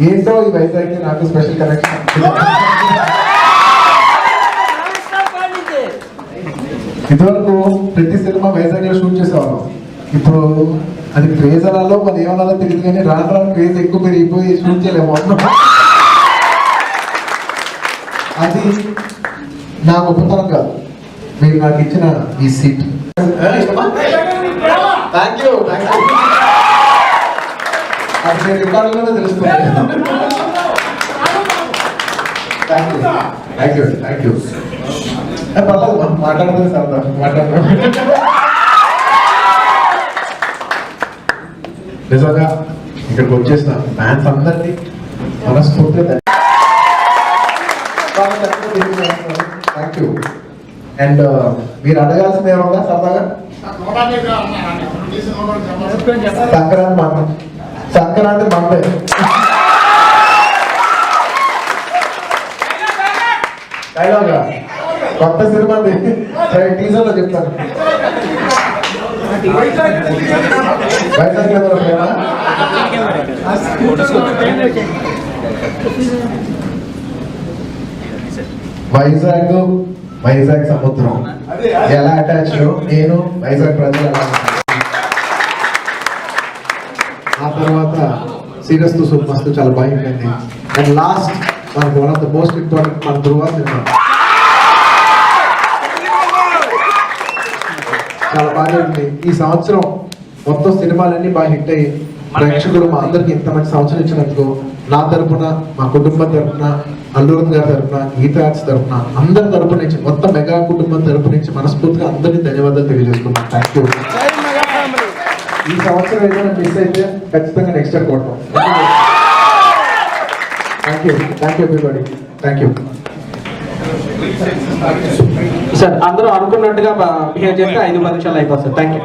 ఏంటో ఈ వైజాగ్కి నాకు స్పెషల్ కనెక్షన్ ఇదివరకు ప్రతి సినిమా వైజాగ్లో షూట్ చేసేవాళ్ళం. ఇప్పుడు అది క్రేజ్ అనాలో మరి ఏమనాలో తెలియదు కానీ రాను రాను క్రేజ్ ఎక్కువ పెరిగిపోయి షూట్ చేయలేము. అది నా గొప్పతనం కాదు. మీరు నాకు ఇచ్చిన ఈ seat thank you thank you నేను రికార్డులోనే తెలుస్తుంది thank you thank you thank you పర్లేదు మా- మాట్లాడలేదు సరదా. మాట్లాడదాం నిజంగా ఇక్కడికి వచ్చేసిన ఫ్యాన్స్ అందరినీ మనస్ఫూర్తిగా థ్యాంక్ యూ అండ్ మీరు అడగాల్సింది ఏమన్నా సరదాగా? సంక్రాంతి మంద సంక్రాంతి మందే డైలాగా కొత్త సినిమా టీజర్లో చెప్తాను. వైజాగ్ వైజాగ్ సముద్రం. ఎలా అటాచ్ నేను వైజాగ్ ప్రజలు ఎలా ఆ తర్వాత సీరియస్తో సూపర్ మస్తు చాలా భయమైంది అండ్ లాస్ట్ మనకు one of the most important మన ధృవ సినిమా. చాలా బాగా ఉంది. ఈ సంవత్సరం మొత్తం సినిమాలన్నీ బాగా హిట్ అయ్యి ప్రేక్షకులు మా అందరికి ఇంత మంచి సంవత్సరం ఇచ్చినందుకు నా తరపున మా కుటుంబం తరపున అల్లూరు గారి తరపున గీతా ఆర్ట్స్ తరపున అందరి తరపు నుంచి మొత్తం మెగా కుటుంబం తరపు నుంచి మనస్ఫూర్తిగా అందరికీ ధన్యవాదాలు తెలియజేసుకున్నాను థ్యాంక్ యూ ఈ సంవత్సరం ఏదైనా మిస్ అయితే ఖచ్చితంగా నెక్స్ట్ ఇయర్ కొడతాం. Thank you thank you everybody thank you sir అందరూ అనుకున్నట్టుగా బిహేవ్ చేస్తే ఐదు పది నిమిషాలు అయిపోతుంది. Thank you